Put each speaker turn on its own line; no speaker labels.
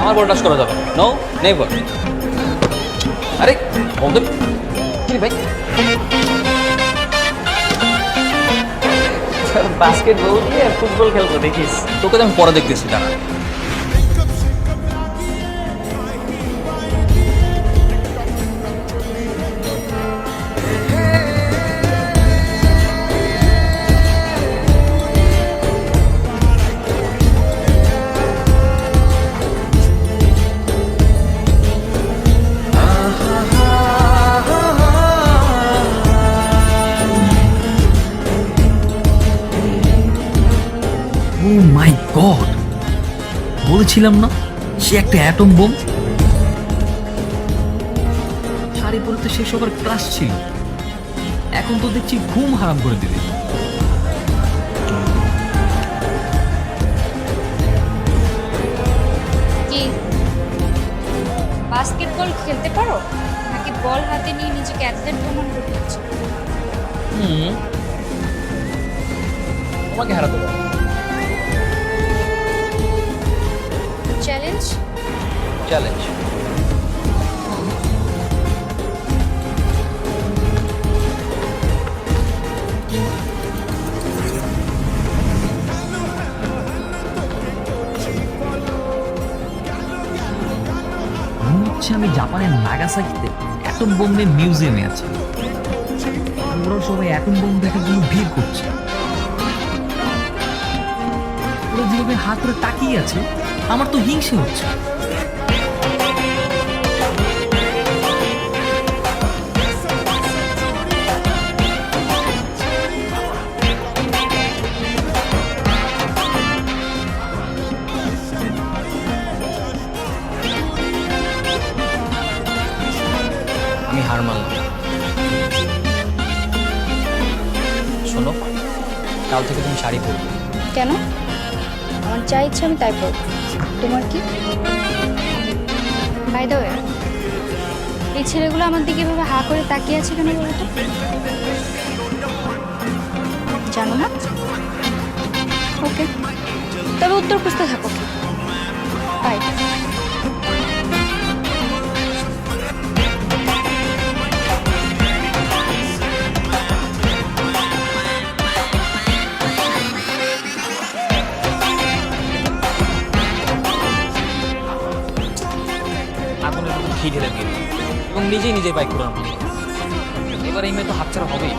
আমার বল টাচ করা যাবে। নো নেভার আরে বলতে কি ভাই?
বাস্কেটবল দিয়ে ফুটবল খেলব, দেখিস।
তোকে তো আমি পরে দেখতেছি, দাঁড়া।
মাই গড বলেছিলাম না সে একটা অ্যাটম বোম শাড়ি পরে তো সে সবার ক্রাশ ছিল। এখন তো দেখছি ঘুম হারাম করে দিবে।
কি? বাস্কেটবল খেলতে পারো? নাকি বল হাতে নিয়ে নিজেকে অ্যাথলেট প্রমাণ করতে?
হুম। তোমাকে হারাতে পারো
চ্যালেঞ্জ
হচ্ছে আমি জাপানের নাগাসাকিতে অ্যাটম বোমের মিউজিয়ামে আছি। ওরা সবাই অ্যাটম বোম দেখার জন্য ভিড় করছে। ওরা যেভাবে হাত করে তাকিয়ে আছে, আমার তো হিংসে হচ্ছে।
হার মানলাম শোনো, কাল থেকে তুমি শাড়ি পরবে।
কেন? আমার যা ইচ্ছা আমি তাই করব। তোমার কি? বাই দ্য ওয়ে এই ছেলেগুলো আমার দিকে এভাবে হা করে তাকিয়ে আছে কেন বলতো জানো না? ওকে তবে উত্তর খুঁজতে থাকো। বাই
ঘি ঢেলে দিয়ে এবং নিজেই নিজেই বাইক করে এবার এই মেয়ে তো হাতছাড়া হবেই।